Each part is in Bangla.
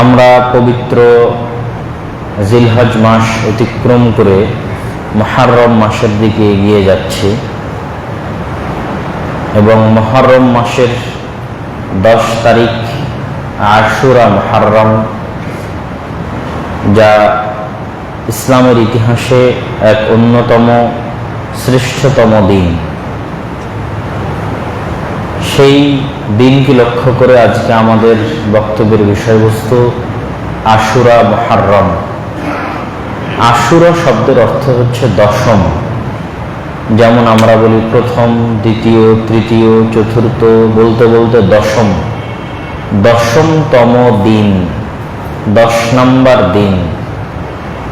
আমরা পবিত্র জিলহজ মাস অতিক্রম করে মহারম মাসের দিকে এগিয়ে যাচ্ছি এবং মহরম মাসের দশ তারিখ আশুরা মহরম যা ইসলামের ইতিহাসে এক অন্যতম শ্রেষ্ঠতম দিন। সেই দিনকে লক্ষ্য করে আজকে আমাদের বক্তব্যের বিষয়বস্তু আশুরা মহারম আশুরা শব্দের অর্থ হচ্ছে দশম। যেমন আমরা বলি প্রথম, দ্বিতীয়, তৃতীয়, চতুর্থ, বলতে বলতে দশম। দশমতম দিন, দশ নম্বর দিন।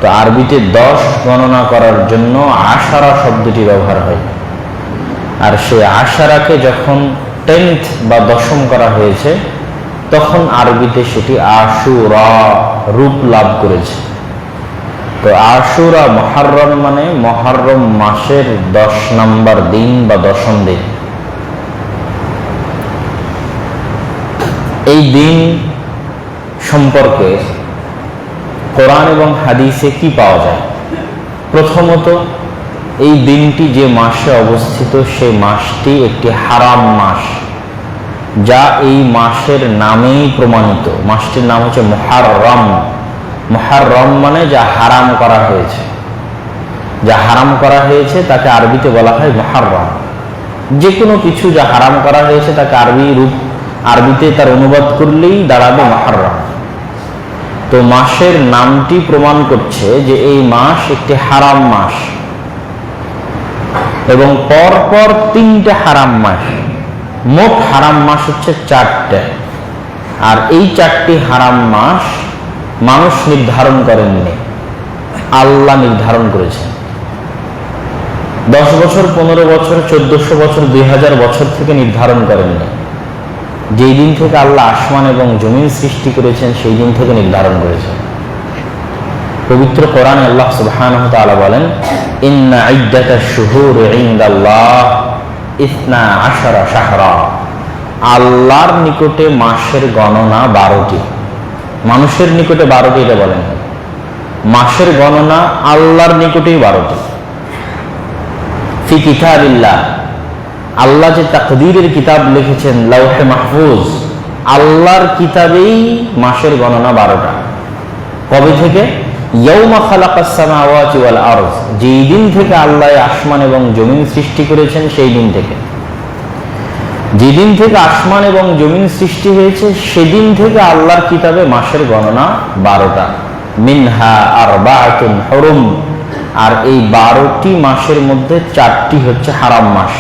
তো আরবিতে দশ গণনা করার জন্য আশারা শব্দটি ব্যবহার হয়। আর সেই আশারাকে যখন টেন্থ বা দশম করা হয়েছে, তখন আরবিতে সেটি আশুরা রূপ লাভ করেছে। তো আশুরা মহারম মানে মহারম মাসের দশ নম্বর দিন বা দশম দিন। এই দিন সম্পর্কে কোরআন এবং হাদিসে কি পাওয়া যায়? প্রথমত এই দিনটি যে মাসে অবস্থিত সেই মাসটি একটি হারাম মাস, যা এই মাসের নামেই প্রমাণিত। মাসটির নাম হচ্ছে মহারম মহারম মানে যা হারাম করা হয়েছে। যা হারাম করা হয়েছে, তাকে আরবিতে বলা হয় মহারম যে কোনো কিছু যা হারাম করা হয়েছে, তাকে আরবি রূপ, আরবিতে তার অনুবাদ করলেই দাঁড়াবে মহারম তো মাসের নামটি প্রমাণ করছে যে এই মাস একটি হারাম মাস। এবং পর পর তিনটে হারাম মাস। মোট হারাম মাস হচ্ছে চারটে। আর এই চারটি হারাম মাস মানুষ নির্ধারণ করেননি। আল্লাহ নির্ধারণ করেছেন। দশ বছর, পনেরো বছর, চোদ্দশো বছর, দুই হাজার বছর থেকে নির্ধারণ করেননি। যেই দিন থেকে আল্লাহ আসমান এবং জমিন সৃষ্টি করেছেন, সেই দিন থেকে নির্ধারণ করেছেন। পবিত্র কোরআন আল্লাহ সুবহানাহু তাআলা বলেন আল্লাহর নিকটে মাসের গণনা বারোটি। মানুষের নিকটে বারোটি এটা বলেন। মাসের গণনা আল্লাহর নিকটেই বারোটি। ফি আল্লাহ যে তাকদীরের কিতাব লিখেছেন, লাউহে মাহফুজ, আল্লাহর কিতাবেই মাসের গণনা বারোটা। কবে থেকে? যেই দিন থেকে আল্লাহ আসমান এবং জমিন সৃষ্টি করেছেন, সেই দিন থেকে। যেদিন থেকে আসমান এবং জমিন সৃষ্টি হয়েছে, সেদিন থেকে আল্লাহর কিতাবে মাসের গণনা বারোটা। মিনহা আর বাতুন হরুম, আর এই বারোটি মাসের মধ্যে চারটি হচ্ছে হারাম মাস।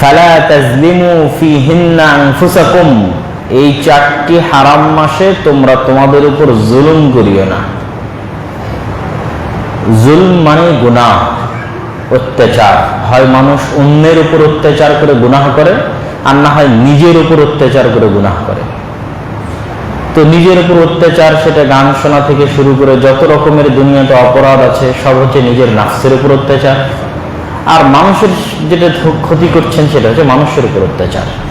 ফালা তাজলিমু ফিহিন্না আনফুসাকুম এই চারটি হারাম মাসে তোমরা তোমাদের উপর জুলুম করিও না। জুলম মানে গুনাহ, অত্যাচার। হয় মানুষ অন্যের উপর অত্যাচার করে গুনাহ করে, আর না হয় নিজের উপর অত্যাচার করে গুনাহ করে। তো নিজের উপর অত্যাচার সেটা গান শোনা থেকে শুরু করে যত রকমের দুনিয়াতে অপরাধ আছে, সব হচ্ছে নিজের নাফসের উপর অত্যাচার। আর মানুষের যেটা ক্ষতি করছেন সেটা হচ্ছে মানুষের উপর অত্যাচার।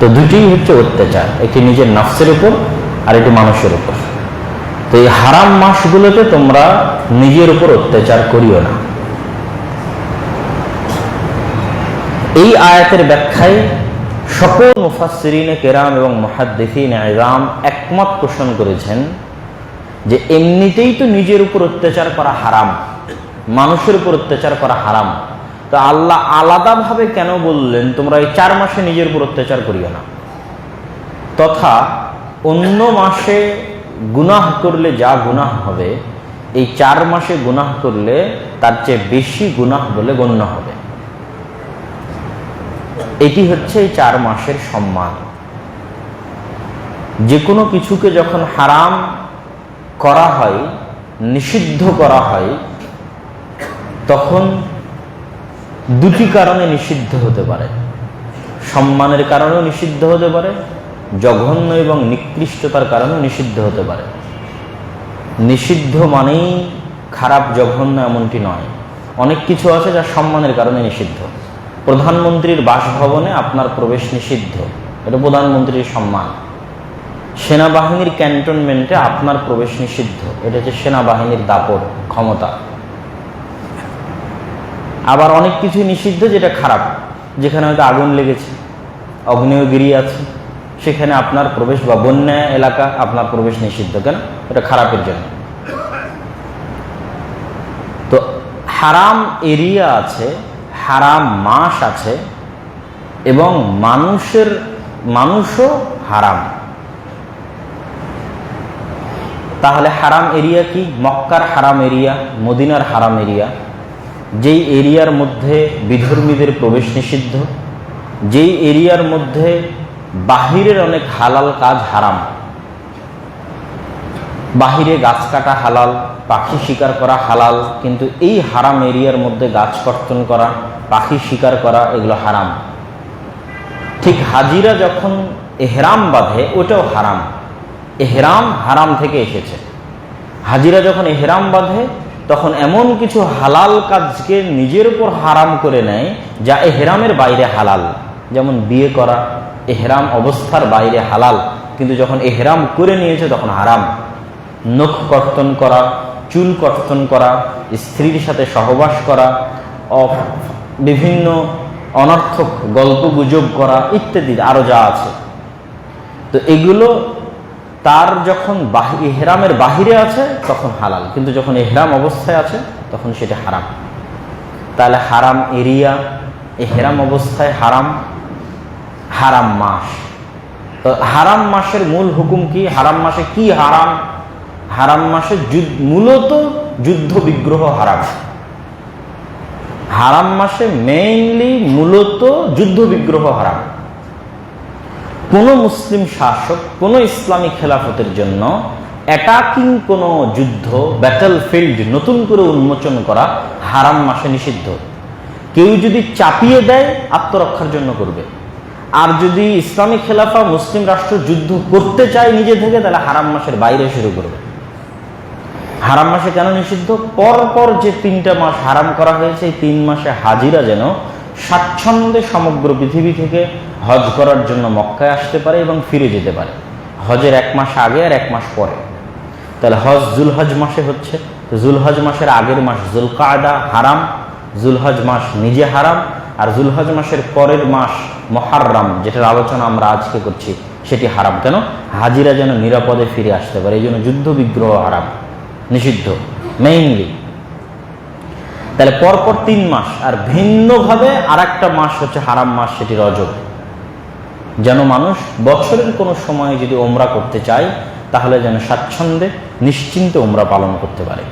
তো দুটিই হচ্ছে অত্যাচার, একটি নিজের নাফসের উপর আর একটি মানুষের উপর। তো এই হারাম মাসগুলোতে তোমরা নিজের উপর অত্যাচার করিও না। এই আয়াতের ব্যাখ্যায় সকল মুফাসসিরিনে কেরাম এবং মুহাদ্দিসিন আইজাম একমত পোষণ করেছেন যে এমনিতেই তো নিজের উপর অত্যাচার করা হারাম, মানুষের উপর অত্যাচার করা হারাম। তো আল্লাহ আলাদাভাবে কেন বললেন, তোমরা এই চার মাসে নিজের উপর অত্যাচার করিও না। তথা অন্য মাসে গুনাহ করলে যা গুনাহ হবে, এই চার মাসে গুনাহ করলে তার চেয়ে বেশি গুনাহ বলে গণ্য হবে। এটি হচ্ছে এই চার মাসের সম্মান। যে কোনো কিছুকে যখন হারাম করা হয়, নিষিদ্ধ করা হয়, তখন দুটি কারণে নিষিদ্ধ হতে পারে। সম্মানের কারণেও নিষিদ্ধ হতে পারে, জঘন্য এবং নিকৃষ্টতার কারণেও নিষিদ্ধ হতে পারে। নিষিদ্ধ মানেই খারাপ, জঘন্য এমনটি নয়। অনেক কিছু আছে যা সম্মানের কারণে নিষিদ্ধ। প্রধানমন্ত্রীর বাসভবনে আপনার প্রবেশ নিষিদ্ধ। এটা প্রধানমন্ত্রীর সম্মান। সেনাবাহিনীর ক্যান্টনমেন্টে আপনার প্রবেশ নিষিদ্ধ। এটা হচ্ছে সেনাবাহিনীর দাপট, ক্ষমতা। আবার অনেক কিছু নিষিদ্ধ যেটা খারাপ, যেখানে হয়তো আগুন লেগেছে অগ্নেয়গিরি আছে, সেখানে আপনার প্রবেশ বা বন্যা এলাকা আপনার প্রবেশ নিষিদ্ধ, কেন? এটা খারাপের জন্য। তো হারাম এরিয়া আছে, হারাম মাস আছে, এবং মানুষের, মানুষও হারাম। তাহলে হারাম এরিয়া কি? মক্কার হারাম এরিয়া, মদিনার হারাম এরিয়া যেই এরিয়ার মধ্যে বিধর্মীদের প্রবেশ নিষিদ্ধ, যেই এরিয়ার মধ্যে বাহিরের অনেক হালাল কাজ হারাম। বাহিরে গাছ কাটা হালাল, পাখি শিকার করা হালাল, কিন্তু এই হারাম এরিয়ার মধ্যে গাছ কর্তন করা, পাখি শিকার করা, এগুলো হারাম। ঠিক হাজিরা যখন এহরাম বাঁধে, ওটাও হারাম। এহরাম হারাম থেকে এসেছে। হাজিরা যখন এহরাম বাঁধে তখন এমন কিছু হালাল কাজকে নিজের উপর হারাম করে নেয় যা এহরামের বাইরে হালাল। যেমন বিয়ে করা, এহরাম অবস্থার বাইরে হালাল। কিন্তু যখন এহরাম করে নিয়েছে তখন হারাম। নখ কর্তন করা, চুল কর্তন করা, স্ত্রীর সাথে সহবাস করা বিভিন্ন অনর্থক গল্প গুজব করা ইত্যাদি আরও যা আছে। তো এগুলো তার যখন এহরামের বাহিরে আছে, তখন হালাল। কিন্তু যখন এহরাম অবস্থায় আছে, তখন সেটা হারাম। তাহলে হারাম এরিয়া, এহরাম অবস্থায় হারাম হারাম মাস। তো হারাম মাসের মূল হুকুম কি? হারাম মাসে কি হারাম? হারাম মাসে মূলত যুদ্ধ বিগ্রহ হারাম। হারাম মাসে মেইনলি মূলত যুদ্ধ বিগ্রহ হারাম। কোন মুসলিম শাসক, কোনো ইসলামী খেলাফতের জন্য অ্যাটাকিং কোন যুদ্ধ ব্যাটল ফিল্ড নতুন করে উন্মোচন করা হারাম মাসে নিষিদ্ধ। কেউ যদি চাপিয়ে দেয়, আত্মরক্ষার জন্য করবে। আর যদি ইসলামী খেলাফা মুসলিম রাষ্ট্র যুদ্ধ করতে চায় নিজে থেকে, তাহলে হারাম মাসের বাইরে শুরু করবে। হারাম মাসে কেন নিষিদ্ধ? পর পর যে তিনটা মাস হারাম করা হয়েছে, এই তিন মাসে হাজিরা যেন স্বাচ্ছন্দ্যে সমগ্র পৃথিবী থেকে হজ করার জন্য মক্কায় আসতে পারে এবং ফিরে যেতে পারে। হজের এক মাস আগে আর এক মাস পরে। তাহলে হজ জুলহজ মাসে হচ্ছে। তো জুলহজ মাসের আগের মাস জুলকায়দা হারাম, জুলহজ মাস নিজে হারাম, আর জুলহজ মাসের পরের মাস মহাররাম, যেটার আলোচনা আমরা আজকে করছি, সেটি হারাম। কেন? হাজিরা যেন নিরাপদে ফিরে আসতে পারে, এই জন্য যুদ্ধ বিগ্রহ হারাম। নিষিদ্ধ। মেইনলি তাহলে পরপর তিন মাস, আর ভিন্নভাবে আর একটা মাস হচ্ছে হারাম মাস, সেটি রজব। যেন মানুষ বছরের কোনো সময় যদি ওমরা করতে চায়, তাহলে যেন স্বাচ্ছন্দ্যে নিশ্চিন্তে ওমরা পালন করতে পারে।